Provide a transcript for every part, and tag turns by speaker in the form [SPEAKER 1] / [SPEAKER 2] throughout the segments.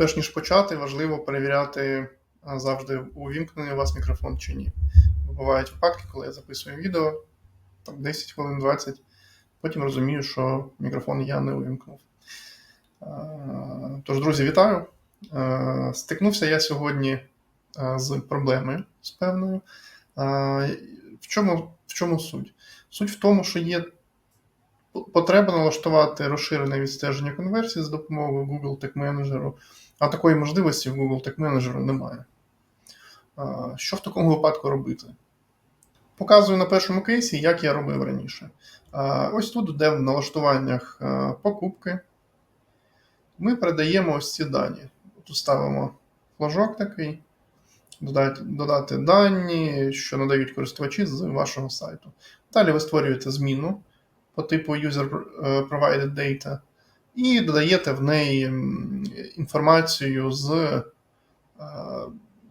[SPEAKER 1] перш ніж почати, важливо перевіряти завжди, увімкнений у вас мікрофон чи ні. Бувають випадки, коли я записую відео, там 10 хвилин 20, потім розумію, що мікрофон я не увімкнув. Тож, друзі, вітаю. Стикнувся я сьогодні з проблемою з певною. В чому, в чому суть? Суть в тому, що є потреба налаштувати розширене відстеження конверсій за допомогою Google Tag Manager, а такої можливості в Google Tag Manager немає. Що в такому випадку робити? Показую на першому кейсі, як я робив раніше. Ось тут, де в налаштуваннях покупки, ми передаємо ось ці дані. Тут ставимо флажок такий, додати, додати дані, що надають користувачі з вашого сайту. Далі ви створюєте зміну по типу User Provided Data і додаєте в неї інформацію з е,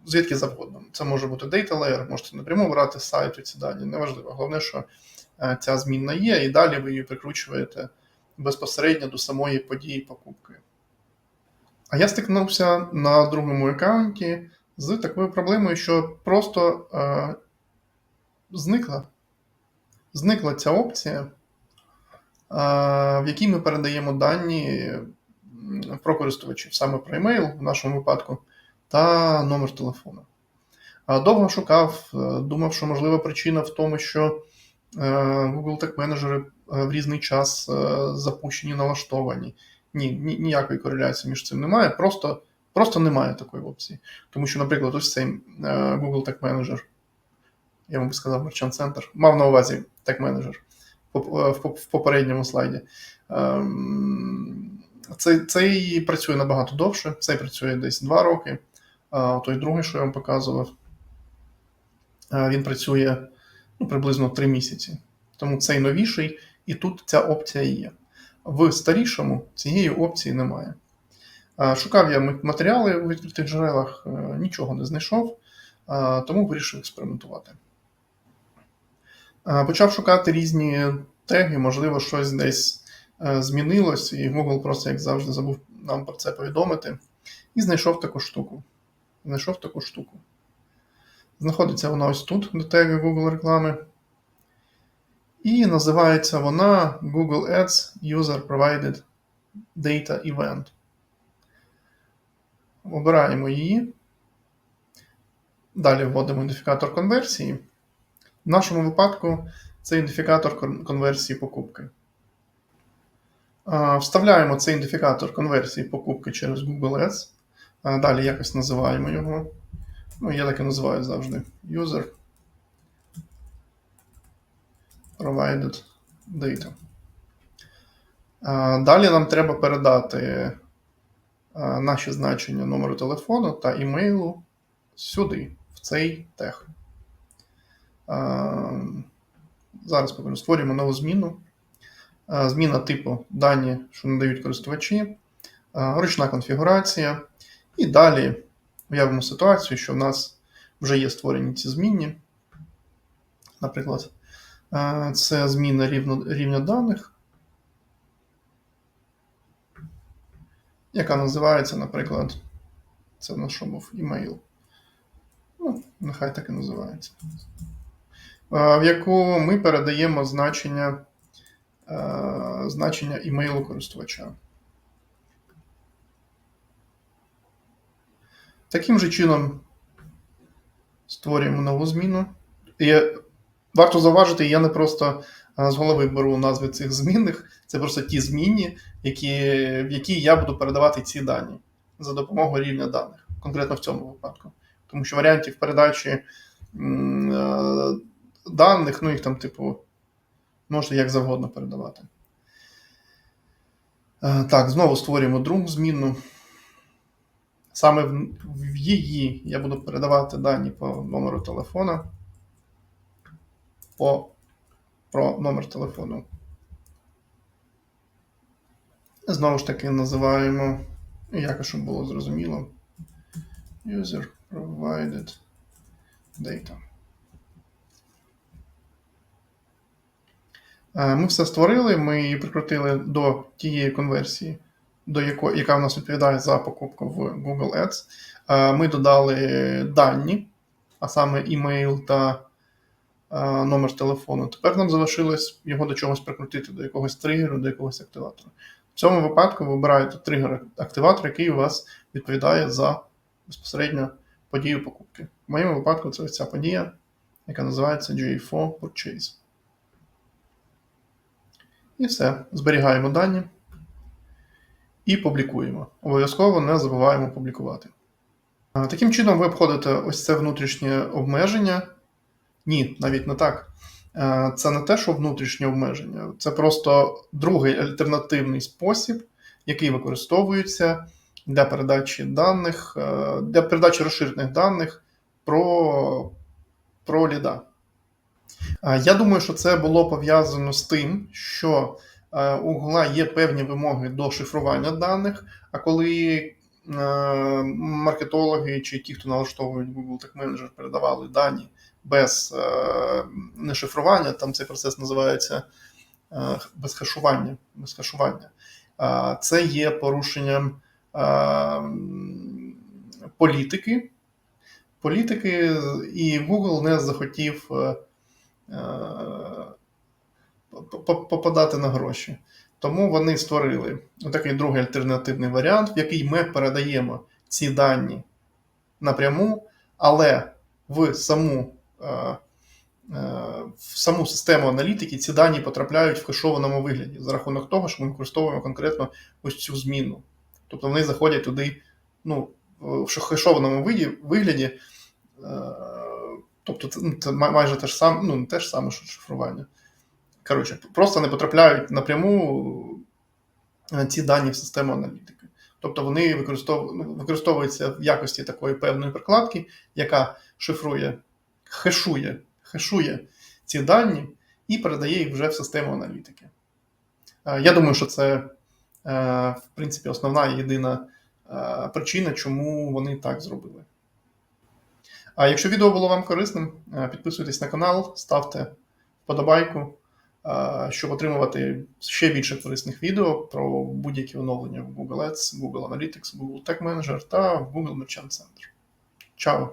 [SPEAKER 1] звідки завгодно. Це може бути data layer, можете напряму брати з сайту ці дані, неважливо. Головне, що е, ця змінна є, і далі ви її прикручуєте безпосередньо до самої події покупки. А я стикнувся на другому аккаунті з такою проблемою, що просто е, зникла. Зникла ця опція, е, в якій ми передаємо дані про користувачів, саме про емейл в нашому випадку, та номер телефону. Довго шукав, е, думав, що можлива причина в тому, що е, Google Tag Manager в різний час е, запущені, налаштовані. Ні, ніякої кореляції між цим немає. Просто просто немає такої опції. Тому що, наприклад, ось цей Google Tag Manager, я вам би сказав, Merchant Center, мав на увазі Tag Manager в попередньому слайді. Ем, цей, цей працює набагато довше, цей працює десь 2 роки. Той другий, що я вам показував, він працює ну, приблизно 3 місяці. Тому цей новіший, і тут ця опція є. В старішому цієї опції немає. Шукав я матеріали у відкритих джерелах, е, нічого не знайшов, тому вирішив експериментувати. Почав шукати різні теги, можливо, щось десь е, змінилось, і Google просто, як завжди, забув нам про це повідомити. І знайшов таку штуку. Знайшов таку штуку. Знаходиться вона ось тут, до теги Google реклами. І називається вона Google Ads User Provided Data Event. Обираємо її. Далі вводимо ідентифікатор конверсії. В нашому випадку це ідентифікатор конверсії покупки. Вставляємо цей ідентифікатор конверсії покупки через Google Ads. Далі якось називаємо його. Ну, я так і називаю завжди User Provided Data. Далі нам треба передати наші значення номеру телефону та імейлу сюди, в цей тег. Зараз покажу. Створюємо нову зміну. Зміна типу дані, що надають користувачі, ручна конфігурація. І далі уявимо ситуацію, що в нас вже є створені ці змінні. Наприклад, це зміна рівня даних, яка називається, наприклад, це на що був email. Ну, нехай так і називається. В яку ми передаємо значення значення імейлу користувача. Таким же чином створюємо нову зміну. І Варто зауважити, я не просто з голови беру назви цих змінних, це просто ті змінні, які, в які я буду передавати ці дані за допомогою рівня даних, конкретно в цьому випадку. Тому що варіантів передачі даних, ну їх там, типу, можна як завгодно передавати. Так, знову створюємо другу змінну. Саме в її я буду передавати дані по номеру телефона. По, про номер телефону. Знову ж таки називаємо, якось щоб було зрозуміло. User provided data. Ми все створили, ми її прикрутили до тієї конверсії, до якої, яка в нас відповідає за покупку в Google Ads. Е, Ми додали дані, а саме імейл та е, номер телефону. Тепер нам залишилось його до чогось прикрутити, до якогось тригеру, до якогось активатора. В цьому випадку ви вибираєте тригер-активатор, який у вас відповідає за безпосередньо подію покупки. В моєму випадку це ось ця подія, яка називається GA4 Purchase. І все. Зберігаємо дані і публікуємо. Обов'язково не забуваємо публікувати. Таким чином, ви обходите ось це внутрішнє обмеження. Ні, навіть не так. Це не те, що внутрішнє обмеження, це просто другий альтернативний спосіб, який використовується для передачі даних, е, для передачі розширених даних про, про ліда. Я думаю, що це було пов'язано з тим, що е, у Google є певні вимоги до шифрування даних, а коли е, маркетологи чи ті, хто налаштовують Google Tag Manager, передавали дані без е, не шифрування, там цей процес називається без хешування. Без хешування. Це є порушенням політики. Політики, і Google не захотів попадати на гроші. Тому вони створили такий другий альтернативний варіант, в який ми передаємо ці дані напряму, але в саму, е, е, в саму систему аналітики ці дані потрапляють в хешованому вигляді за рахунок того, що ми використовуємо конкретно ось цю зміну. Тобто вони заходять туди ну, в хешованому вигляді. Тобто це, ну, майже те ж саме, ну, не те ж саме, що шифрування. Коротше, просто не потрапляють напряму е, ці дані в систему аналітики. Тобто вони використов... використовуються в якості такої певної прикладки, яка шифрує, хешує, хешує ці дані і передає їх вже в систему аналітики. Е, Я думаю, що це, е, в принципі, основна і єдина причина, чому вони так зробили. А якщо відео було вам корисним, е, підписуйтесь на канал, ставте вподобайку, е, щоб отримувати ще більше корисних відео про будь-які оновлення в Google Ads, Google Analytics, Google Tech Manager та Google Merchant Center. Чао!